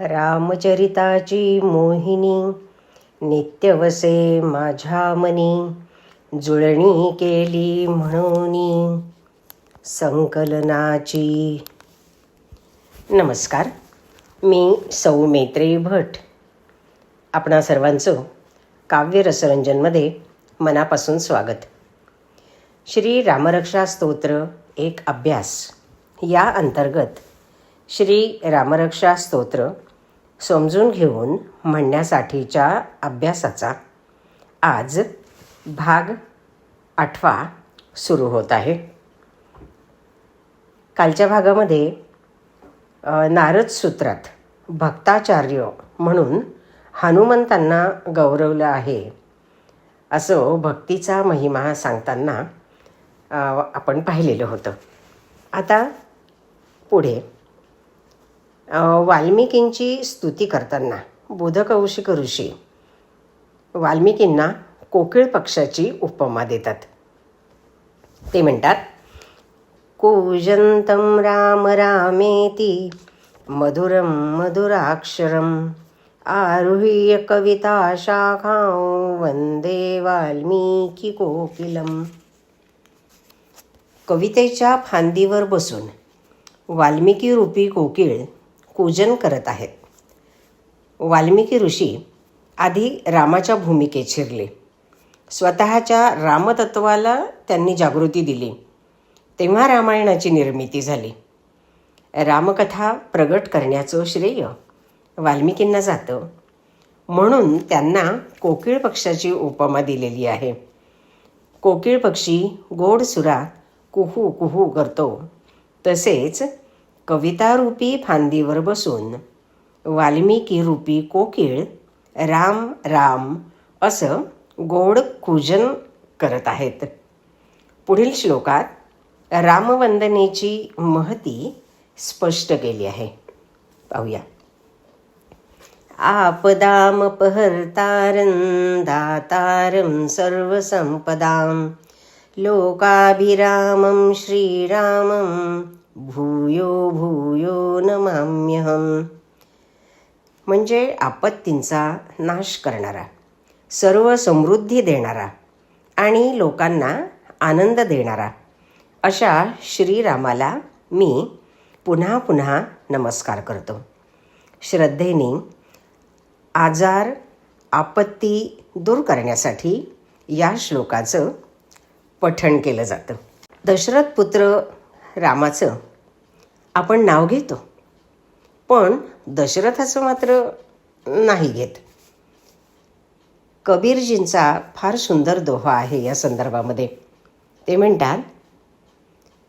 रामचरिताची मोहिनी नित्यवसे माझ्या मनी जुळणी केली म्हणून संकलनाची. नमस्कार मी सौ मैत्रेयी भट. आपणा सर्वांचं काव्य रसरंजनमध्ये मनापासून स्वागत. श्री रामरक्षा स्तोत्र एक अभ्यास. या अंतर्गत श्री रामरक्षा स्तोत्र समजून घेऊन म्हणण्यासाठीच्या अभ्यासाचा आज भाग आठवा सुरू होत आहे. कालच्या भागामध्ये नारद सूत्रात भक्ताचार्य म्हणून हनुमंतांना गौरवलं आहे. असं भक्तीचा महिमा सांगताना आपण पाहिलेलं होतं. आता पुढे वाल्मिकींची स्तुती करताना बोधकौशिक ऋषी वाल्मिकींना कोकिळ पक्षाची उपमा देतात. ते म्हणतात कूजन्तं राम रामेती मधुरं मधुराक्षरम् आरुह्य कविता शाखा वंदे वाल्मिकी कोकिलम. कवितेच्या फांदीवर बसून वाल्मिकी रूपी कोकिळ कूजन करत आहेत. वाल्मिकी ऋषी आधी रामाच्या भूमिकेत शिरले. स्वतःच्या रामतत्वाला त्यांनी जागृती दिली. तेव्हा रामायणाची निर्मिती झाली. रामकथा प्रगट करण्याचं श्रेय वाल्मिकींना जातं. म्हणून त्यांना कोकिळ पक्षाची उपमा दिलेली आहे. कोकिळ पक्षी गोड सुरात कुहू कुहू करतो. तसेच कवितारूपी फांदीवर बसून. वाल्मिकी रूपी कोकिळ राम राम असं गोड कूजन करत आहेत. पुढील श्लोकात रामवंदनेची महती स्पष्ट केली आहे. पाहूया. आपदामपहर्तारं दातारं सर्वसंपदां. लोकाभिरामं श्रीरामं भूयो भूयो नमाम्यहम. म्हणजे आपत्तींचा नाश करणारा सर्व समृद्धी देणारा आणि लोकांना आनंद देणारा अशा श्रीरामाला मी पुन्हा पुन्हा नमस्कार करतो. श्रद्धेने आजार आपत्ती दूर करण्यासाठी या श्लोकाचं पठण केलं जातं. दशरथ पुत्र रामाचं आपण नाव घेतो. पण दशरथाचं मात्र नाही घेत. कबीरजींचा फार सुंदर दोहा आहे या संदर्भामध्ये. ते म्हणतात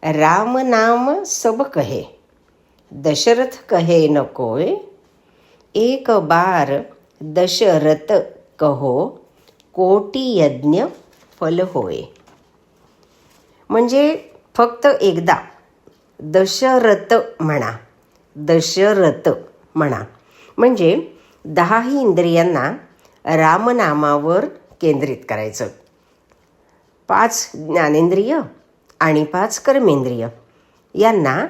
राम नाम सब कहे दशरथ कहे नकोय एक बार दशरथ कहो कोटी यज्ञ फल होय. म्हणजे फक्त एकदा दशरथ म्हणा. दशरथ म्हणा. म्हणजे दहाही इंद्रियांना रामनामावर केंद्रित करायचं. पाच ज्ञानेंद्रिय आणि पाच कर्मेंद्रिय. यांना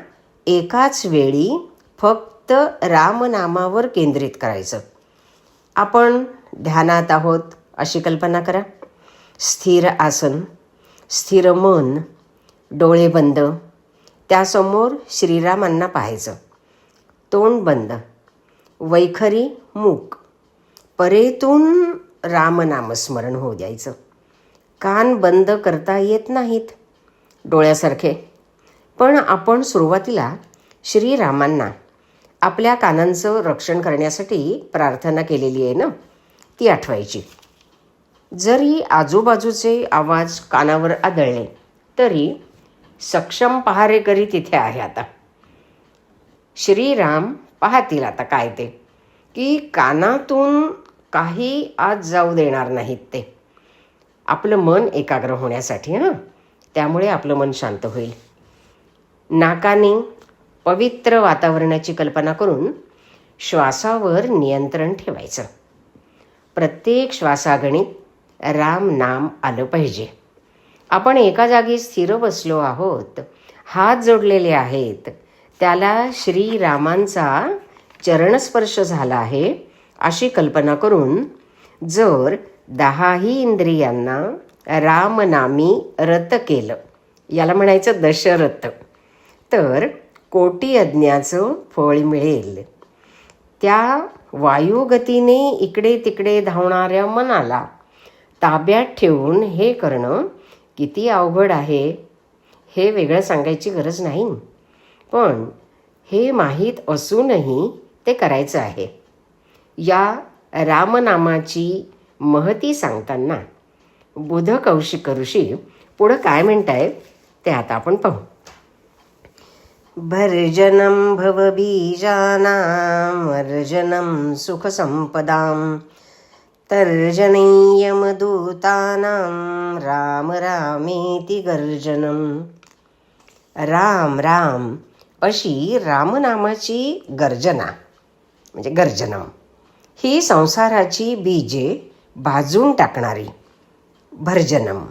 एकाच वेळी फक्त रामनामावर केंद्रित करायचं. आपण ध्यानात आहोत अशी कल्पना करा. स्थिर आसन स्थिर मन डोळे बंद त्यासमोर श्रीरामांना पाहायचं. तोंड बंद. वैखरी मूक. परेतून रामनामस्मरण होऊ द्यायचं. कान बंद करता येत नाहीत. डोळ्यासारखे. पण आपण सुरुवातीला श्रीरामांना आपल्या कानांचं रक्षण करण्यासाठी प्रार्थना केलेली आहे ना ती आठवायची. जरी आजूबाजूचे आवाज कानावर आदळले तरी सक्षम पहारेकरी तिथे आहे आता. श्रीराम पाहतील आता काय ते की कानातून काही आत जाऊ देणार नाहीत ते. आपलं मन एकाग्र होण्यासाठी हां? त्यामुळे आपलं मन शांत होईल. नाकाने पवित्र वातावरणाची कल्पना करून श्वासावर नियंत्रण ठेवायचं. प्रत्येक श्वासागणित राम नाम आलं पाहिजे. आपण एका जागी स्थिर बसलो आहोत. हात जोडलेले आहेत. त्याला श्रीरामांचा चरणस्पर्श झाला आहे अशी कल्पना करून जर दहाही इंद्रियांना रामनामी रत केलं. याला म्हणायचं दशरथ. तर कोटी यज्ञाचं फळ मिळेल. त्या वायुगतीने इकडे तिकडे धावणाऱ्या मनाला ताब्यात ठेवून हे करणं किती अवघड आहे हे वेगळं सांगायची गरज नाही. पण हे माहीत असूनही ते करायचं आहे. या रामनामाची महती सांगताना बुध कौशिक ऋषी पुढं काय म्हणताय ते आता आपण पाहू. भर्जनं भवबीजानां वर्जनं सुखसम्पदां तर्जनीयमदूतानां राम रामेति गर्जनं राम राम अशी रामनामाची गर्जना म्हणजे गर्जनम ही संसाराची बीजे भाजून टाकणारी भर्जनम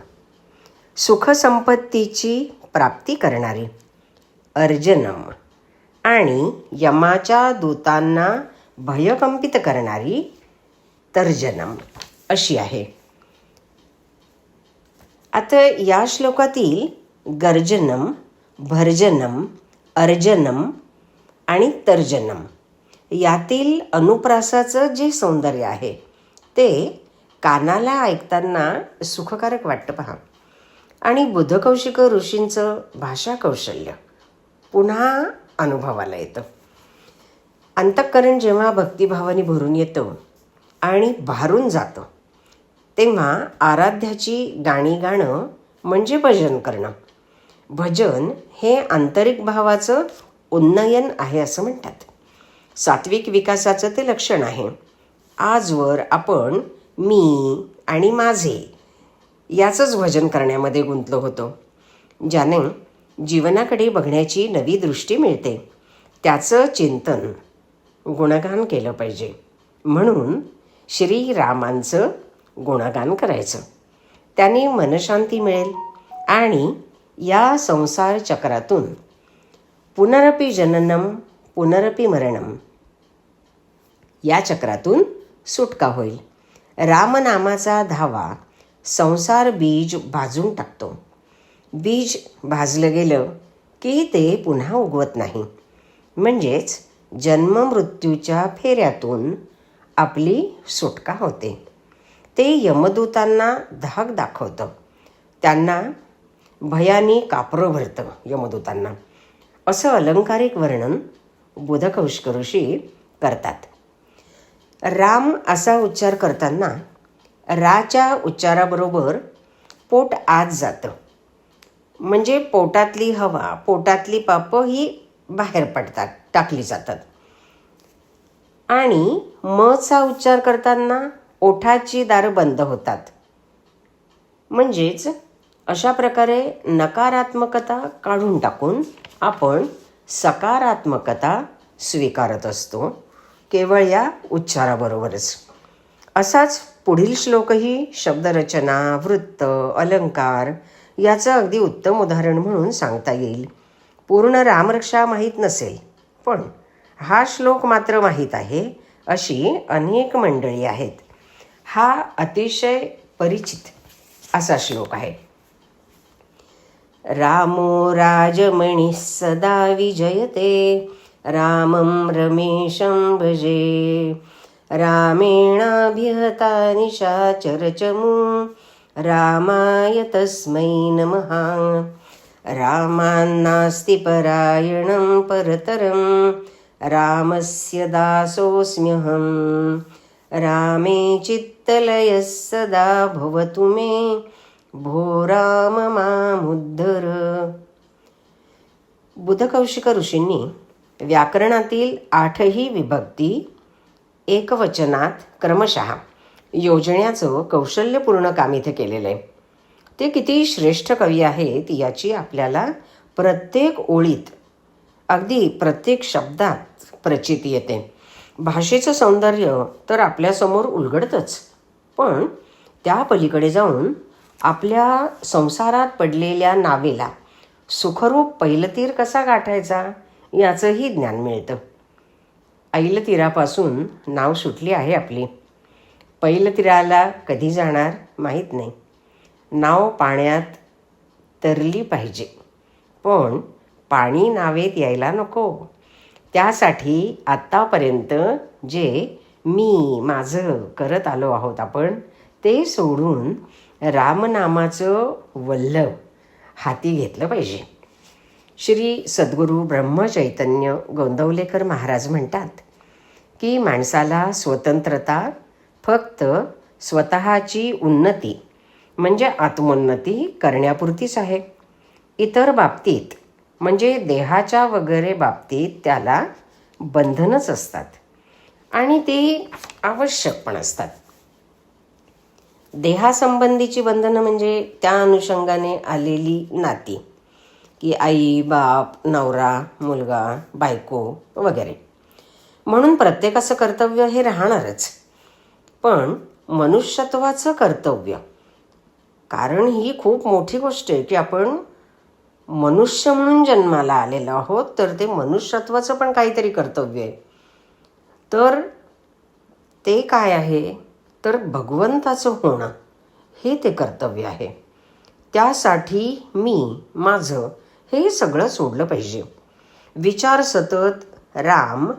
सुखसंपत्तीची प्राप्ती करणारी अर्जनम आणि यमाच्या दूतांना भयकंपित करणारी तर्जनम. अशी आहे. आता या श्लोकातील गर्जनम भर्जनम अर्जनम आणि तर्जनम यातील अनुप्रासाचं जे सौंदर्य आहे ते कानाला ऐकताना सुखकारक वाटतं पहा. आणि बुधकौशिक ऋषींचं भाषा कौशल्य पुन्हा अनुभवाला येतं. अंतःकरण जेव्हा भक्तिभावाने भरून येतं आणि भारून जातं. तेव्हा आराध्याची गाणी गाणं म्हणजे भजन करणं. भजन हे आंतरिक भावाचं उन्नयन आहे असं म्हणतात. सात्विक विकासाचं ते लक्षण आहे. आजवर आपण मी आणि माझे याचंच भजन करण्यामध्ये गुंतलो होतो. ज्याने जीवनाकडे बघण्याची नवी दृष्टी मिळते. त्याचं चिंतन गुणगान केलं पाहिजे. म्हणून श्रीरामांचं गुणगान करायचं. त्याने मनशांती मिळेल आणि या संसार चक्रातून पुनरपी जननम पुनरपी मरणम. या चक्रातून सुटका होईल. रामनामाचा धावा संसार बीज भाजून टाकतो. बीज भाजलं गेलं की ते पुन्हा उगवत नाही. म्हणजेच जन्ममृत्यूच्या फेऱ्यातून आपली सुटका होते. ते यमदूतांना धाक दाखवतं. त्यांना भयाने कापरं भरतं यमदूतांना. असं अलंकारिक वर्णन बुधकौशिक ऋषी करतात. राम असा उच्चार करताना राच्या उच्चाराबरोबर पोट आत जातं. म्हणजे पोटातली हवा पोटातली पापं ही बाहेर पडतात टाकली जातात. आणि मचा उच्चार करताना ओठाची दारं बंद होतात. म्हणजेच अशा प्रकारे नकारात्मकता काढून टाकून आपण सकारात्मकता स्वीकारत असतो केवळ या उच्चाराबरोबरच. असाच पुढील श्लोकही शब्दरचना वृत्त अलंकार याचं अगदी उत्तम उदाहरण म्हणून सांगता येईल. पूर्ण रामरक्षा माहीत नसेल पण हा श्लोक मात्र माहीत आहे. अशी अनेक मंडळी आहेत. हा अतिशय परिचित असा श्लोक आहे. रामो राजमणी सदा विजयते. रामं रमेशं भजे. रामेणाभिहता निशाचरचमु रामाय तस्मै नमः. रामान्नास्ति परायणं परतरं रामस्य दासोऽस्म्यहं रामे चित्तलयः सदा भवतु मे। भो राम मामुद्धर। बुधकौशिक ऋषींनी व्याकरणातील आठही विभक्ती एकवचनात क्रमशः योजण्याचं कौशल्यपूर्ण काम इथे केलेलं आहे. ते किती श्रेष्ठ कवी आहेत याची आपल्याला प्रत्येक ओळीत अगदी प्रत्येक शब्दात प्रचिती येते. भाषेचं सौंदर्य तर आपल्यासमोर उलगडतंच. पण त्या पलीकडे जाऊन आपल्या संसारात पडलेल्या नावेला सुखरूप पैलतीर कसा गाठायचा याचंही ज्ञान मिळतं. ऐलतीरापासून नाव सुटली आहे आपली. पैलतीराला कधी जाणार माहीत नाही. नाव पाण्यात तरली पाहिजे. पण पाणी नावेत यायला नको. त्यासाठी आत्तापर्यंत जे मी माझं करत आलो आहोत आपण ते सोडून रामनामाचं वल्लभ हाती घेतलं पाहिजे. श्री सद्गुरू ब्रह्मचैतन्य गोंदवलेकर महाराज म्हणतात की माणसाला स्वतंत्रता फक्त स्वतःची उन्नती म्हणजे आत्मोन्नती करण्यापुरतीच आहे. इतर बाबतीत म्हणजे देहाच्या वगैरे बाबतीत त्याला बंधनच असतात. आणि ते आवश्यक पण असतात. देहासंबंधीची बंधनं म्हणजे त्या अनुषंगाने आलेली नाती. की आई बाप नवरा मुलगा बायको वगैरे. म्हणून प्रत्येकाचं कर्तव्य हे राहणारच. पण मनुष्यत्वाचं कर्तव्य. कारण ही खूप मोठी गोष्ट आहे की आपण मनुष्य म्हणून जन्माला आलेलो आहोत तर ते मनुष्यत्वाचं पण काहीतरी कर्तव्य आहे. तर ते काय आहे? तर भगवंताचं होणं हे ते कर्तव्य आहे. त्यासाठी मी माझं हे सगळं सोडलं पाहिजे. विचार सतत राम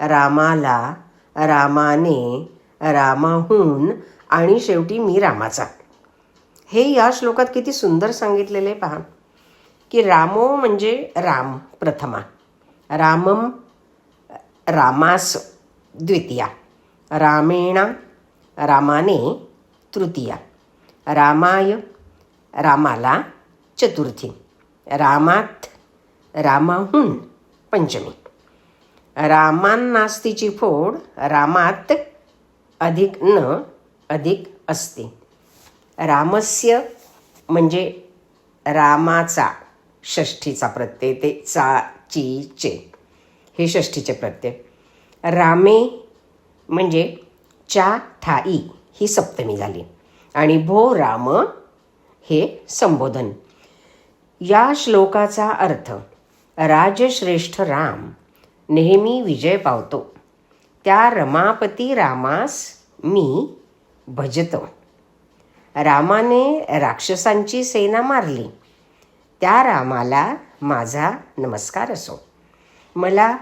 रामाला रामाने रामाहून आणि शेवटी मी रामाचा. हे या श्लोकात किती सुंदर सांगितलेले पहा. की रामो म्हणजे राम प्रथमा. रामम रामास द्वितीया. रामेणा रामाने तृतीया. रामाय रामाला चतुर्थी. रामात रामाहून पंचमी. रामांनास्तीची फोड रामात अधिक न अधिक असते. रामस्य म्हणजे रामाचा षष्ठीचा प्रत्यय ते चा ची चे हे षष्ठीचे प्रत्यय. रामे म्हणजे चा ठाई ही सप्तमी झाली. आणि भो राम हे संबोधन. या श्लोकाचा अर्थ राजश्रेष्ठ राम नेहमी विजय पावतो. त्या रमापती रामास मी भजतो. रामाने राक्षसांची सेना मारली. त्या रामाला माझा नमस्कार असो. मला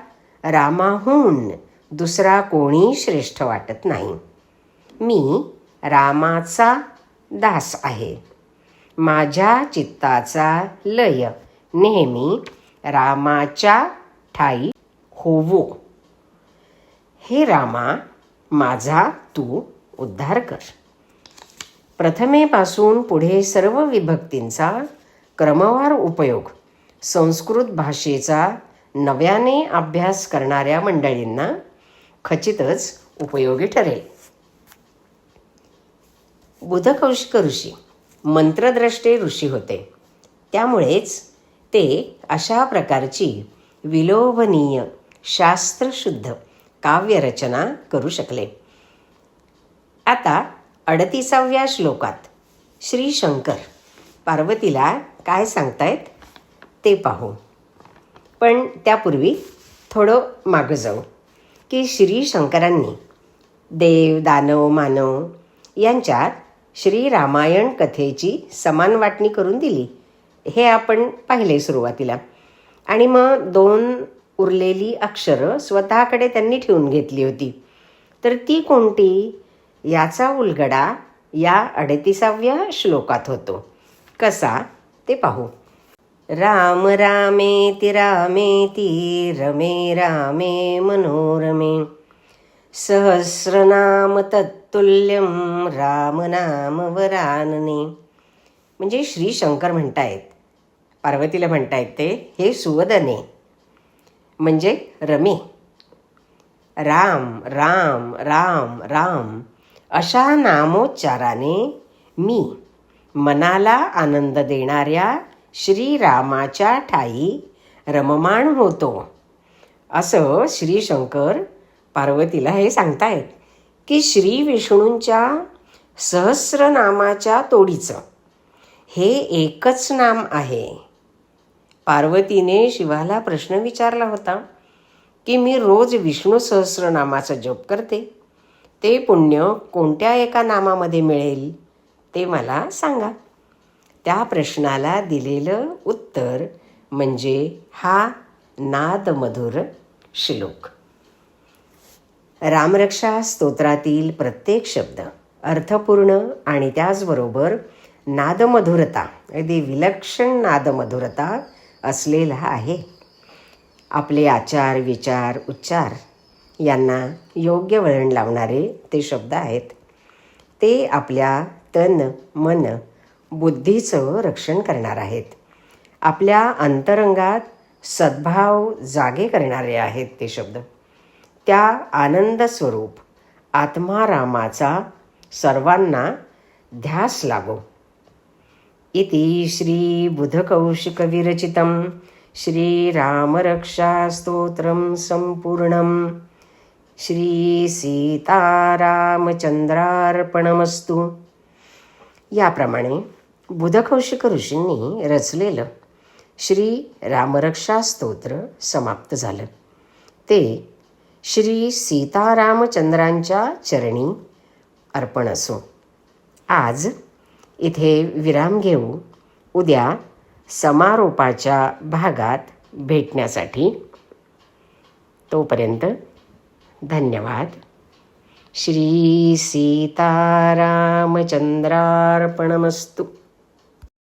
रामाहून दुसरा कोणी श्रेष्ठ वाटत नाही. मी रामाचा दास आहे. माझ्या चित्ताचा लय नेहमी रामाच्या ठाई होवो. हे रामा माझा तू उद्धार कर. प्रथमेपासून पुढे सर्व विभक्तींचा क्रमवार उपयोग. संस्कृत भाषेचा नव्याने अभ्यास करणाऱ्या मंडळींना खचितच उपयोगी ठरेल. बुधकौशिक ऋषी मंत्रद्रष्टे ऋषी होते. त्यामुळेच ते अशा प्रकारची विलोभनीय शास्त्रशुद्ध काव्यरचना करू शकले. आता अडतीसाव्या श्लोकात श्री शंकर पार्वतीला काय सांगतायत ते पाहू. पण त्यापूर्वी थोडं मागं जाऊ. की श्री शंकरांनी देव दानव मानव यांच्यात श्री रामायण कथेची समान वाटणी करून दिली. हे आपण पाहिले सुरुवातीला. आणि मग दोन उरलेली अक्षरं स्वतःकडे त्यांनी ठेवून घेतली होती. तर ती कोणती? याचा उलगडा या अडतीसाव्या श्लोकात होतो. कसा? ते पाहू. राम रामेति रामेति रमे रामे मनोरमे. सहस्रनाम तत्तुल्यम रामनाम वरानने. म्हणजे श्री शंकर म्हणतायत पार्वतीला म्हणतायत ते हे सुवदने. म्हणजे रमे. राम राम राम राम. अशा नामोच्चाराने मी मनाला आनंद देणाऱ्या श्रीरामाच्या ठाई रममाण होतो. असं श्री शंकर पार्वतीला हे सांगतायत की श्री विष्णूंच्या सहस्रनामाच्या तोडीचं हे एकच नाम आहे. पार्वतीने शिवाला प्रश्न विचारला होता की मी रोज विष्णू सहस्रनामाचा जप करते. ते पुण्य कोणत्या एका नामामध्ये मिळेल? ते मला सांगा. त्या प्रश्नाला दिलेलं उत्तर म्हणजे हा नादमधुर श्लोक. रामरक्षा स्तोत्रातील प्रत्येक शब्द अर्थपूर्ण आणि त्याचबरोबर नादमधुरता अगदी विलक्षण नादमधुरता असलेला आहे. आपले आचार विचार उच्चार यांना योग्य वळण लावणारे ते शब्द आहेत. ते आपल्या तन मन बुद्धीचं रक्षण करणार आहेत. आपल्या अंतरंगात सद्भाव जागे करणारे आहेत ते शब्द. त्या आनंद स्वरूप आत्मारामाचा सर्वांना ध्यास लागो. इति श्रीबुधकौशिकविरचितं श्रीरामरक्षास्तोत्रं सम्पूर्णं श्रीसीतारामचंद्रार्पणमस्तु याप्रमाणे बुधकौशिक ऋषींनी रचलेलं श्री रामरक्षा स्तोत्र समाप्त झालं. ते श्री सीतारामचंद्रांच्या चरणी अर्पण असो. आज इथे विराम घेऊ. उद्या समारोपाच्या भागात भेटण्यासाठी तोपर्यंत धन्यवाद. श्रीसीतारामचन्द्रार्पणमस्तु